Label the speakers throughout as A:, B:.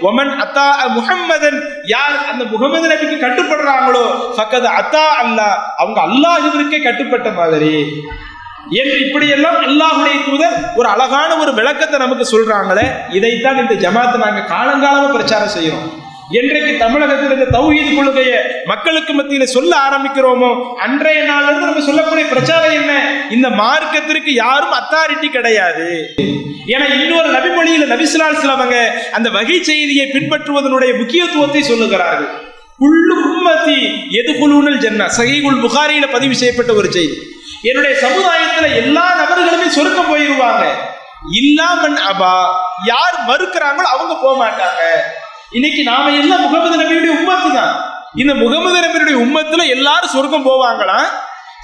A: Oman அத்தா முகம்மதன் யார் அந்த முகமது நபிக்கு கட்டுப்படுறாங்களோ பக்கத்து அத்தா அல்லாஹ் அவங்க அல்லாஹ்விற்கே கட்டுப்பட்ட மாதிரி. என்று இப்படியெல்லாம் அல்லாஹுடைய தூதர் ஒரு அழகான ஒரு விளக்கத்தை நமக்கு சொல்றாங்களே இதைத்தான் இந்த ஜமாத்தை நாங்க காலங்காலமா பிரச்சாரம் செய்யறோம். என்றைக்கு தமிழகத்தில் இந்த தௌஹீத் கொள்கையை மக்களுக்கு மத்தியில சொல்ல ஆரம்பிக்கிறோமோ அன்றைய நாளிலிருந்து நம்ம சொல்லக்கூடிய பிரச்சாரம் என்ன? இந்த மார்க்கத்திற்கு யாரும் அத்தாரிட்டி கிடையாது. ஏன்னா இன்னொரு நபிமொழியில நபிசுலால் சிலவங்க அந்த வகை செய்தியை பின்பற்றுவதனுடைய முக்கியத்துவத்தை சொல்லுகிறார்கள். உள்ளு உம்மத்தி எதுகுலூனல் ஜன்னா சகிகுல் புகாரியில பதிவு செய்யப்பட்ட ஒரு செய்தி. என்னுடைய சமுதாயத்துல எல்லா நபர்களுமே சொருக்க போயிருவாங்க. இல்லாமன் அபா யார் மறுக்கிறாங்களோ அவங்க போக மாட்டாங்க இன்னைக்கு நாம எல்லாம் முகமது நபியுடைய உம்மத்து தான் இந்த முகமது நபியுடைய உம்மத்துல எல்லாரும் சொர்க்கம் போவாங்களா?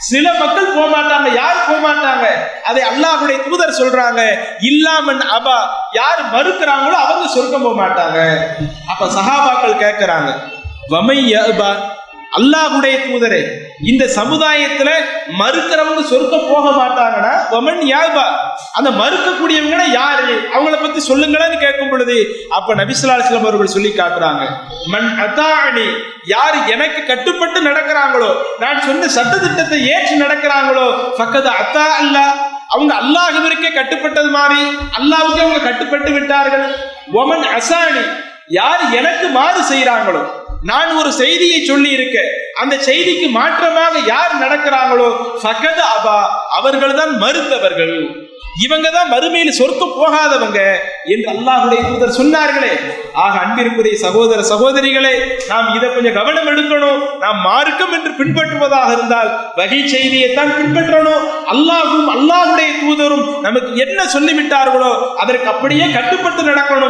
A: சில மக்கள் போக மாட்டாங்க யார் போக மாட்டாங்க அதை அல்லாஹுடைய தூதர் சொல்றாங்க. இல்லாமன் அபா. யார் மறுக்கிறாங்களோ அவங்க சொர்க்கம் போக மாட்டாங்க அப்ப சஹாபாக்கள் கேட்கிறாங்க வமை அபா அல்லாஹுடைய தூதரே இந்த சமுதாயத்துல மறுக்கிறவங்க சொர்க்கம் போக மாட்டாங்கன்னா வமன் யாபா அந்த மறுக்கக்கூடியவங்கன்னா யாரு? அவங்க பத்தி சொல்லுங்களேன்னு கேட்கும் பொழுது அப்ப நபிசுல்லா அவர்கள் சொல்லி காட்டுறாங்க மண் அத்தாணி யார் எனக்கு கட்டுப்பட்டு நடக்கிறாங்களோ நான் சொன்ன சட்டத்திட்டத்தை ஏற்று நடக்கிறாங்களோ பக்கத்து அத்தா அல்லா அவங்க அல்லாஹுவிற்கே கட்டுப்பட்டது மாதிரி அல்லாவுக்கு அவங்க கட்டுப்பட்டு விட்டார்கள். ஒமன் அசாணி யார் எனக்கு மாறு செய்கிறாங்களோ நான் ஒரு செய்தியை சொல்லி இருக்க அந்த செய்திக்கு மாற்றமாக யார் நடக்கிறாங்களோ சகத அபா அவர்கள் தான் மறுத்தவர்கள். இவங்க தான் மறுமையில் சொர்க்கம் போகாதவங்க என்று அல்லாஹுடைய தூதர் சொன்னார்களே. ஆக அன்பிற்குரிய சகோதர சகோதரிகளே நாம் இதை கொஞ்சம் கவனம் எடுக்கணும். நாம் மார்க்கம் என்று பின்பற்றுவதாக இருந்தால் வகை செய்தியைத்தான் பின்பற்றணும். அல்லாஹும் அல்லாஹுடைய தூதரும் நமக்கு என்ன சொல்லிவிட்டார்களோ அதற்கு அப்படியே கட்டுப்பட்டு நடக்கணும்.